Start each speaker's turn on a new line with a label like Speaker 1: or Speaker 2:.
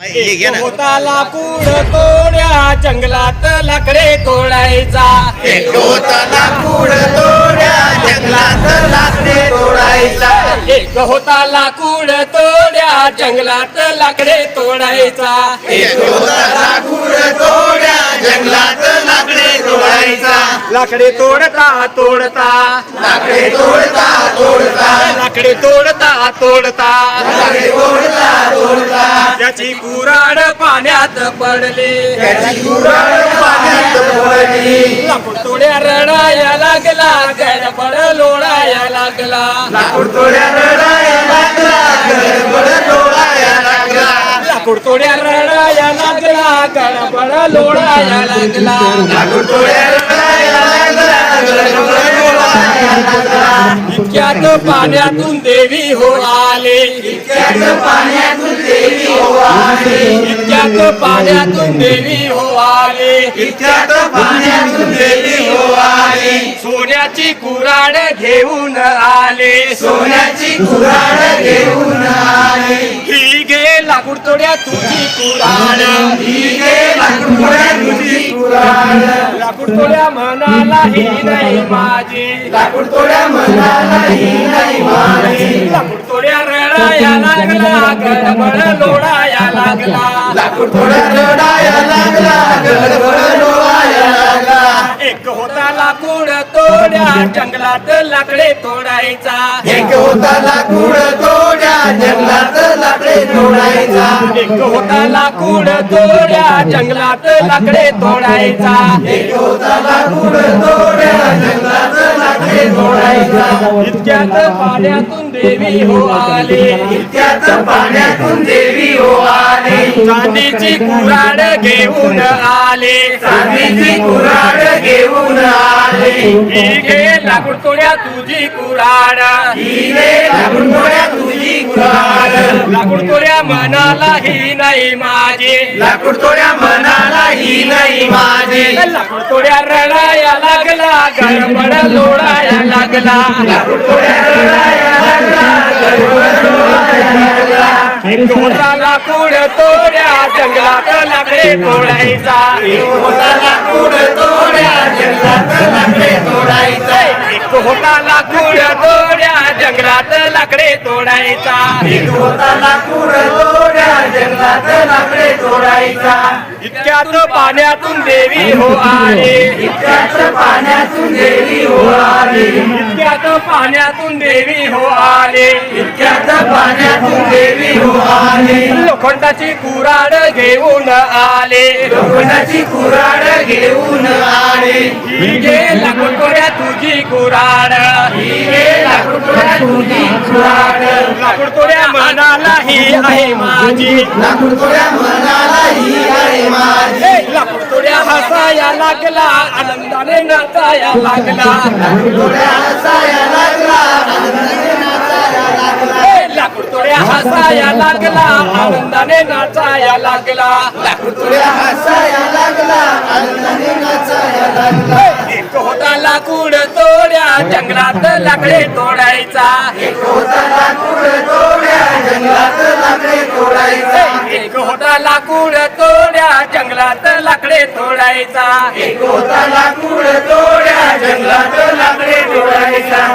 Speaker 1: लाकूड तोड्या जंगलात लाकडे तोडायचा.
Speaker 2: एक होता लाकूड तोड्या जंगलात लाकडे तोडायचा.
Speaker 1: एक होता लाकूड तोड्या जंगलात लाकडे तोडायचा.
Speaker 2: एक होता लाकूड तोड्या जंगलात लाकडे तोडायचा.
Speaker 1: लाकडे तोडता तोडता.
Speaker 2: लाकडे तोडता तोडता.
Speaker 1: लाकडे तोडता तोडता.
Speaker 2: तोडता तोडता.
Speaker 1: त्याची कुराड पाण्यात पडली.
Speaker 2: त्याची कुऱ्हाड पाण्यात पडली.
Speaker 1: लाकूड तोड्या रडाया लागला गडबड लोळाया लागला.
Speaker 2: लाकूड तोड्या रडाया लागला गडबड लोळाया लागला.
Speaker 1: लाकूड तोड्या रडाया लागला गडबड लोळाया लागला.
Speaker 2: लाकूड तोड्या रडाया लागला गडबड
Speaker 1: इतक्यात पाण्यातून देवी हो आले
Speaker 2: इतक्यात पाण्यातून देवी हो आले.
Speaker 1: इतक्यात पाण्यातून देवी हो आले
Speaker 2: इतक्यात पाण्यातून देवी हो आले.
Speaker 1: सोन्याची कुराड घेऊन आले.
Speaker 2: सोन्याची कुराड घेऊन आले
Speaker 1: ही गे लाकूड तोड्या तुझी कुराड.
Speaker 2: ही गे लाकूड तोड्या
Speaker 1: लाकूड तोड्या म्हणाला ही नाही माझी.
Speaker 2: लाकूड तोड्या मनाला ही नाही माझी.
Speaker 1: लाकूड तोड्या रडाया लागला गडबड लोळाया लागला.
Speaker 2: लाकूड तोड्या रडाया लागला गडबड लोळाया लागला.
Speaker 1: एक होता लाकूड तोड्या जंगलात लाकडे तोडायचा.
Speaker 2: एक होता लाकूड तोडायचा.
Speaker 1: एक होता लाकूड तोड्या जंगलात लाकडे तोडायचा.
Speaker 2: एक होता लाकूड तोड्या जंगलात लाकडे तोडायचा.
Speaker 1: इतक्यात पाण्यातून देवी हो आले.
Speaker 2: इतक्यात पाण्यातून देवी हो आली.
Speaker 1: चांदीची कुराड घेऊन आले.
Speaker 2: चांदीची कुऱ्हाड घेऊन आली.
Speaker 1: लाकूड तोड्या तुझी कुराड
Speaker 2: लाकूड तोड्या तुझी कुऱ्हाड.
Speaker 1: लाकूड तोड्या मनाला ही नाही माझी.
Speaker 2: लाकूड तोड्या मनाला ही नाही माझी.
Speaker 1: लाकूड तोड्या रडाया लागला गडबड लोळाया लागला.
Speaker 2: लाकूड तोड्या रडाया लागला गडबड लोळाया लागला.
Speaker 1: एक होता लाकूड तोड्या जंगलात लाकडे तोडायचा.
Speaker 2: होता लाकूड तोड्या जंगलात लाकडे तोडायचा.
Speaker 1: एक होता तोडायचा.
Speaker 2: एक होता लाकूड तोड्या जंगलात लाकडे तोडायचा.
Speaker 1: इतक्यात पाण्यातून देवी हो आले.
Speaker 2: इतक्यात पाण्यातून देवी हो आली.
Speaker 1: इतक्यात पाण्यातून देवी हो आले.
Speaker 2: इतक्यात पाण्यातून देवी हो आली.
Speaker 1: लोखंडाची कुराड घेऊन आले.
Speaker 2: लोखंडाची कुऱ्हाड घेऊन आली.
Speaker 1: ही घे लाकूड तोड्या तुझी कुराड.
Speaker 2: ही रे लाकूड तोड्या तुझी कुऱ्हाड
Speaker 1: लाकूड तोड्या मनाला ही आहे माझी.
Speaker 2: लाकूड तोड्या मनाला ही आहे माझी.
Speaker 1: लाकूड तोड्या हसाया लागला. आनंदाने नाचाया लागला. लाकूड तोड्या हसाया लागला आनंदाने नाचाया लागला.
Speaker 2: लाकूड तोड्या हसाया लागला आनंदाने नाचाया लागला.
Speaker 1: एक होता लाकूड तोड्या जंगलात लाकडे तोडायचा.
Speaker 2: एक होता लाकूड तोड्या जंगलात लाकडे तोडायचा.
Speaker 1: एक होता लाकूड तोड्या जंगलात लाकडे तोडायचा.
Speaker 2: एक होता लाकूड तोड्या जंगलात लाकडे तोडायचा.